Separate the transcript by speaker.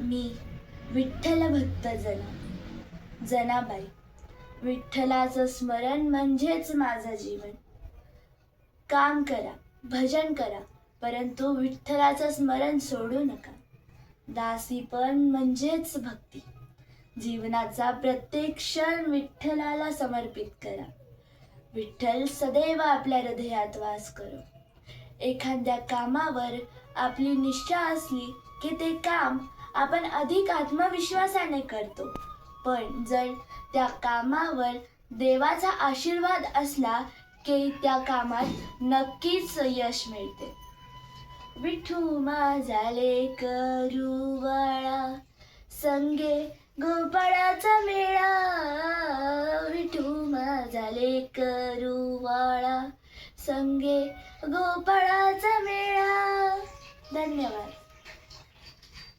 Speaker 1: मी विठ्ठल भक्त जना. जनाबाई विठ्ठलाचं स्मरण म्हणजेच माझं जीवन. काम करा भजन करा परंतु विठ्ठलाचं स्मरण सोडू नका. दासीपण म्हणजेच भक्ती. जीवनाचा प्रत्येक क्षण विठ्ठलाला समर्पित करा. विठ्ठल सदैव आपल्या हृदयात वास करो. एखाद्या कामावर आपली निष्ठा असली की ते काम आपण अधिक आत्मविश्वासाने करतो. पण जर त्या कामावर देवाचा आशीर्वाद असला की त्या कामात नक्कीच यश मिळते. विठू माझा करुवाळा संगे गोपाळाचा मेळा. विठू माझा करुवाळा संगे गोपाळाचा मेळा.